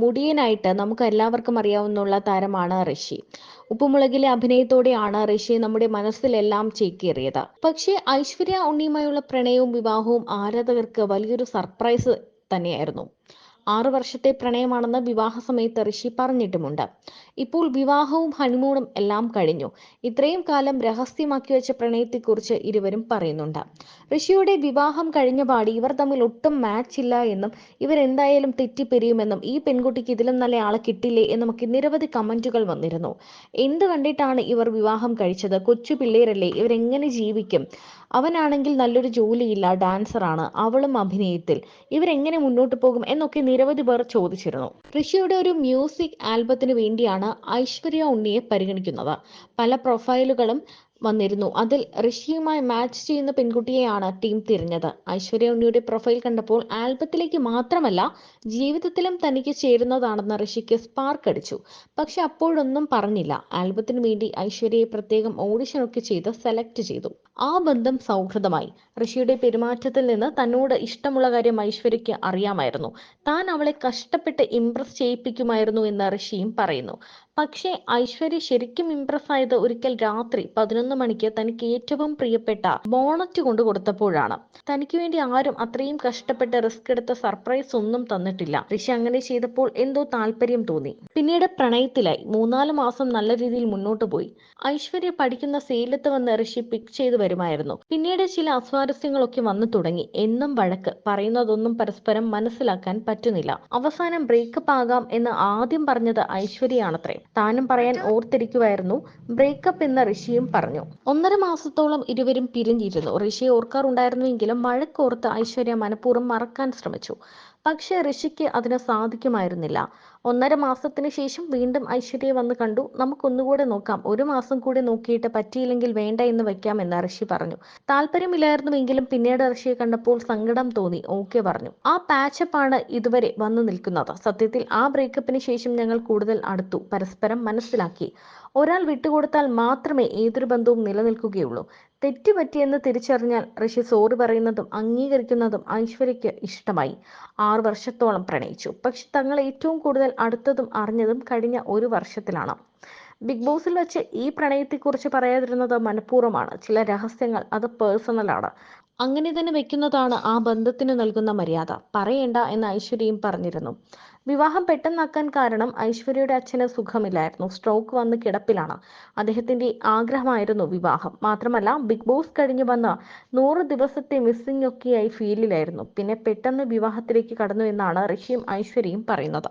മുടിയനായിട്ട് നമുക്ക് എല്ലാവർക്കും അറിയാവുന്ന താരമാണ് ഋഷി. ഉപ്പുമുളകിലെ അഭിനയത്തോടെയാണ് ഋഷി നമ്മുടെ മനസ്സിലെല്ലാം ചേക്കേറിയത്. പക്ഷേ ഐശ്വര്യ ഉണ്ണിയുമായുള്ള പ്രണയവും വിവാഹവും ആരാധകർക്ക് വലിയൊരു സർപ്രൈസ് തന്നെയായിരുന്നു. ആറു വർഷത്തെ പ്രണയമാണെന്ന് വിവാഹ സമയത്ത് ഋഷി പറഞ്ഞിട്ടുമുണ്ട്. ഇപ്പോൾ വിവാഹവും ഹണിമൂണും എല്ലാം കഴിഞ്ഞു. ഇത്രയും കാലം രഹസ്യമാക്കി വെച്ച പ്രണയത്തെക്കുറിച്ച് ഇരുവരും പറയുന്നുണ്ട്. ഋഷിയുടെ വിവാഹം കഴിഞ്ഞ പാടി ഇവർ തമ്മിൽ ഒട്ടും മാച്ച് ഇല്ല എന്നും ഇവരെന്തായാലും തെറ്റിപ്പിരിയുമെന്നും ഈ പെൺകുട്ടിക്ക് ഇതിലും നല്ല ആളെ കിട്ടില്ലേ എന്നുമൊക്കെ നിരവധി കമന്റുകൾ വന്നിരുന്നു. എന്ത് കണ്ടിട്ടാണ് ഇവർ വിവാഹം കഴിച്ചത്? കൊച്ചു പിള്ളേരല്ലേ ഇവരെങ്ങനെ ജീവിക്കും? അവനാണെങ്കിൽ നല്ലൊരു ജോലിയില്ല ഡാൻസറാണ് അവളും അഭിനയത്തിൽ. ഇവരെങ്ങനെ മുന്നോട്ട് പോകും എന്നൊക്കെ നിരവധി പേർ ചോദിച്ചിരുന്നു. ഋഷിയുടെ ഒരു മ്യൂസിക് ആൽബത്തിന് വേണ്ടിയാണ് ഐശ്വര്യ ഉണ്ണിയെ പരിഗണിക്കുന്നത്. പല പ്രൊഫൈലുകളും വന്നിരുന്നു. അതിൽ ഋഷിയുമായി മാച്ച് ചെയ്യുന്ന പെൺകുട്ടിയെയാണ് ടീം തിരഞ്ഞത്. ഐശ്വര്യ ഉണ്ണിയുടെ പ്രൊഫൈൽ കണ്ടപ്പോൾ ആൽബത്തിലേക്ക് മാത്രമല്ല ജീവിതത്തിലും തനിക്ക് ചേരുന്നതാണെന്ന് ഋഷിക്ക് സ്പാർക്ക് അടിച്ചു. പക്ഷെ അപ്പോഴൊന്നും പറഞ്ഞില്ല. ആൽബത്തിന് വേണ്ടി ഐശ്വര്യയെ പ്രത്യേകം ഓഡിഷൻ ഒക്കെ ചെയ്ത് സെലക്ട് ചെയ്തു. ആ ബന്ധം സൗഹൃദമായി. ഋഷിയുടെ പെരുമാറ്റത്തിൽ നിന്ന് തന്നോട് ഇഷ്ടമുള്ള കാര്യം ഐശ്വര്യയ്ക്ക് അറിയാമായിരുന്നു. താൻ അവളെ കഷ്ടപ്പെട്ട് ഇംപ്രസ് ചെയ്യിപ്പിക്കുമായിരുന്നു എന്ന് ഋഷിയും പറയുന്നു. പക്ഷേ ഐശ്വര്യ ശരിക്കും ഇംപ്രസ് ആയത് ഒരിക്കൽ രാത്രി പതിനൊന്ന് മണിക്ക് തനിക്ക് ഏറ്റവും പ്രിയപ്പെട്ട ബോണറ്റ് കൊണ്ട് കൊടുത്തപ്പോഴാണ്. തനിക്ക് വേണ്ടി ആരും അത്രയും കഷ്ടപ്പെട്ട് റിസ്ക് എടുത്ത സർപ്രൈസ് ഒന്നും തന്നിട്ടില്ല. ഋഷി അങ്ങനെ ചെയ്തപ്പോൾ എന്തോ താല്പര്യം തോന്നി. പിന്നീട് പ്രണയത്തിലായി. മൂന്നാൽ മാസം നല്ല രീതിയിൽ മുന്നോട്ട് പോയി. ഐശ്വര്യ പഠിക്കുന്ന സേലത്ത് വന്ന് ഋഷി പിക്ക് ചെയ്തു വരുമായിരുന്നു. പിന്നീട് ചില അസ്വാരസ്യങ്ങളൊക്കെ വന്നു തുടങ്ങി. എന്നും വഴക്ക്. പറയുന്നതൊന്നും പരസ്പരം മനസ്സിലാക്കാൻ പറ്റുന്നില്ല. അവസാനം ബ്രേക്കപ്പ് ആകാം എന്ന് ആദ്യം പറഞ്ഞത് ഐശ്വര്യയാണത്രേ. താനും പറയാൻ ഓർത്തിരിക്കുമായിരുന്നു ബ്രേക്കപ്പ് എന്ന് ഋഷിയും പറഞ്ഞു. ഒന്നര മാസത്തോളം ഇരുവരും പിരിഞ്ഞിരുന്നു. ഋഷി ഓർക്കാറുണ്ടായിരുന്നുവെങ്കിലും മഴക്കോർത്ത് ഐശ്വര്യ മനഃപൂർവം മറക്കാൻ ശ്രമിച്ചു. പക്ഷേ ഋഷിക്ക് അതിന് സാധിക്കുമായിരുന്നില്ല. ഒന്നര മാസത്തിന് ശേഷം വീണ്ടും ഐശ്വര്യയെ വന്ന് കണ്ടു. നമുക്കൊന്നുകൂടെ നോക്കാം. ഒരു മാസം കൂടി നോക്കിയിട്ട് പറ്റിയില്ലെങ്കിൽ വേണ്ട എന്ന് വെക്കാം എന്ന് അർഷി പറഞ്ഞു. താല്പര്യമില്ലായിരുന്നുവെങ്കിലും പിന്നീട് ഋഷിയെ കണ്ടപ്പോൾ സങ്കടം തോന്നി. ഓക്കെ പറഞ്ഞു. ആ പാച്ചപ്പ് ആണ് ഇതുവരെ വന്നു നിൽക്കുന്നത്. സത്യത്തിൽ ആ ബ്രേക്കപ്പിന് ശേഷം ഞങ്ങൾ കൂടുതൽ അടുത്തു. പരസ്പരം മനസ്സിലാക്കി. ഒരാൾ വിട്ടുകൊടുത്താൽ മാത്രമേ ഏതൊരു ബന്ധവും നിലനിൽക്കുകയുള്ളൂ. തെറ്റ് പറ്റിയെന്ന് തിരിച്ചറിഞ്ഞാൽ ഋഷി സോറി പറയുന്നതും അംഗീകരിക്കുന്നതും ഐശ്വര്യയ്ക്ക് ഇഷ്ടമായി. ആറു വർഷത്തോളം പ്രണയിച്ചു. പക്ഷെ തങ്ങൾ ഏറ്റവും അടുത്തതും അറിഞ്ഞതും കഴിഞ്ഞ ഒരു വർഷത്തിലാണ്. ബിഗ് ബോസിൽ വെച്ച് ഈ പ്രണയത്തെക്കുറിച്ച് പറയാതിരുന്നത് മനഃപൂർവമാണ്. ചില രഹസ്യങ്ങൾ അത് പേഴ്സണലാണ് അങ്ങനെ തന്നെ വെക്കുന്നതാണ് ആ ബന്ധത്തിന് നൽകുന്ന മര്യാദ. പറയേണ്ട എന്ന് ഐശ്വര്യയും പറഞ്ഞിരുന്നു. വിവാഹം പെട്ടെന്നാക്കാൻ കാരണം ഐശ്വര്യയുടെ അച്ഛന് സുഖമില്ലായിരുന്നു. സ്ട്രോക്ക് വന്ന് കിടപ്പിലാണ്. അദ്ദേഹത്തിന്റെ ആഗ്രഹമായിരുന്നു വിവാഹം. മാത്രമല്ല ബിഗ് ബോസ് കഴിഞ്ഞു വന്ന നൂറ് ദിവസത്തെ മിസ്സിംഗ് ഒക്കെയായി ഫീലിലായിരുന്നു പിന്നെ പെട്ടെന്ന് വിവാഹത്തിലേക്ക് കടന്നു എന്നാണ് ഋഷിയും ഐശ്വര്യയും പറയുന്നത്.